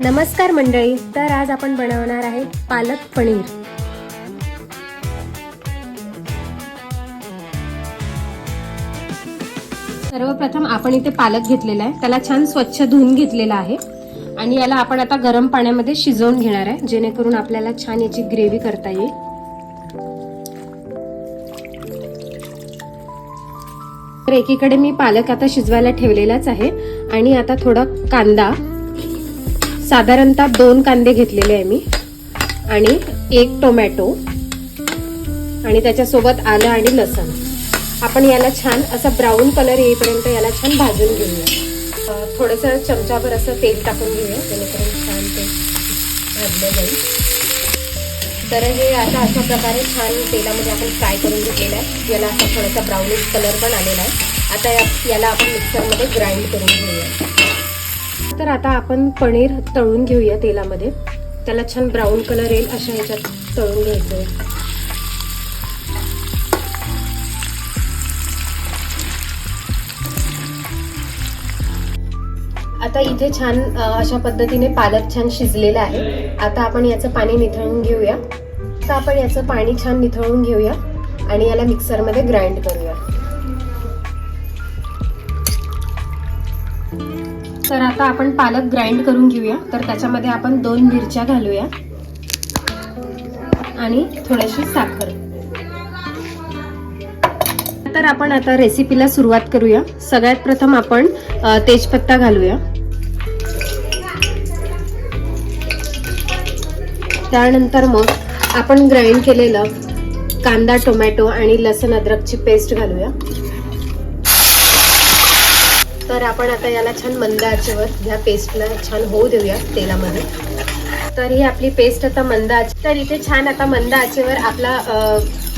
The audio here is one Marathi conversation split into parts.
नमस्कार मंडळी तर आज आपण बनवणार आहे पालक पनीर. सर्वप्रथम आपण इथे पालक घेतलेला आहे. त्याला छान स्वच्छ धुवून घेतलेला आहे. आणि याला आपण आता गरम पाण्यामध्ये शिजवून घेणार आहे जेणेकरून आपल्याला छान याची ग्रेव्ही करता येईल. तर एकीकडे मी पालक आता शिजवायला ठेवलेलाच आहे. आणि आता थोडा कांदा साधारणतः दोन कांदे घेतलेले आहे मी. आणि एक टोमॅटो. आणि त्याच्यासोबत आलं आणि लसण. आपण याला छान असा ब्राऊन कलर येईपर्यंत याला छान भाजून घेऊया. थोडंसं चमचाभर असं तेल टाकून घेऊया जेणेकरून छान ते भाजलं जाईल. तर हे आता अशा प्रकारे छान तेलामध्ये आपण फ्राय करून घेतलेलं आहे. याला असा थोडासा ब्राऊनिश कलर पण आलेला आहे. आता या- याला आपण मिक्सरमध्ये ग्राइंड करून घेऊया. तर आता आपण पनीर तळून घेऊया तेलामध्ये. त्याला छान ब्राऊन कलर येईल अशा ह्याच्यात तळून घ्यायचं आहे आता इथे छान अशा पद्धतीने पालक छान शिजलेला आहे. आता आपण याचं पाणी निथळून घेऊया. तर आपण याचं पाणी छान निथळून घेऊया आणि याला मिक्सरमध्ये ग्राइंड करूया. तर आता आपण पालक ग्राइंड करून घेऊया. तर त्याच्यामध्ये आपण दोन मिरच्या घालूया. आणि थोडीशी साखर. तर आपण आता रेसिपीला सुरुवात करूया. सगळ्यात प्रथम आपण तेजपत्ता घालूया. त्यानंतर मग आपण ग्राइंड केलेलं कांदा टोमॅटो आणि लसण अद्रकची पेस्ट घालूया. तर आपण आता याला छान मंद आचेवर ह्या पेस्टला छान होऊ देऊया तेलामध्ये. तर ही आपली पेस्ट आता मंद आच तर इथे छान आता मंद आचेवर आपला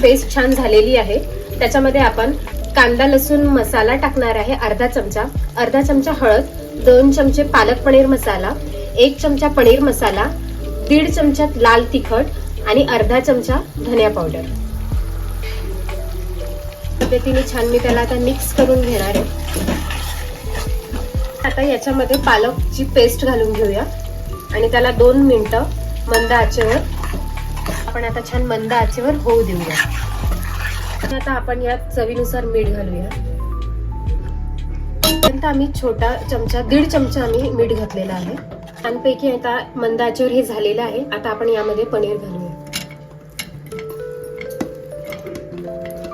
पेस्ट छान झालेली आहे. त्याच्यामध्ये आपण कांदा लसूण मसाला टाकणार आहे अर्धा चमचा. अर्धा चमचा हळद दोन चमचे पालक पनीर मसाला एक चमचा पनीर मसाला दीड चमचा लाल तिखट आणि अर्धा चमचा धनिया पावडर. पद्धतीने छान मी त्याला आता मिक्स करून घेणार आहे. आता याच्यामध्ये पालकची पेस्ट घालून घेऊया. आणि त्याला दोन मिनटं मंद आचेवर आपण आता छान मंद आचेवर होऊ देऊया. आता आपण यात चवीनुसार मीठ घालूया. पर्यंत आम्ही छोटा चमचा दीड चमचा आम्ही मीठ घातलेला आहे. छानपैकी आता मंद आचेवर हे झालेलं आहे. आता आपण यामध्ये पनीर घालूया.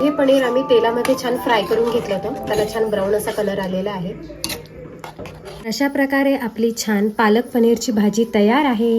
हे पनीर आम्ही तेलामध्ये छान फ्राय करून घेतलं होतं. त्याला छान ब्राऊन असा कलर आलेला आहे. अशा प्रकारे आपली छान पालक पनीरची भाजी तयार आहे.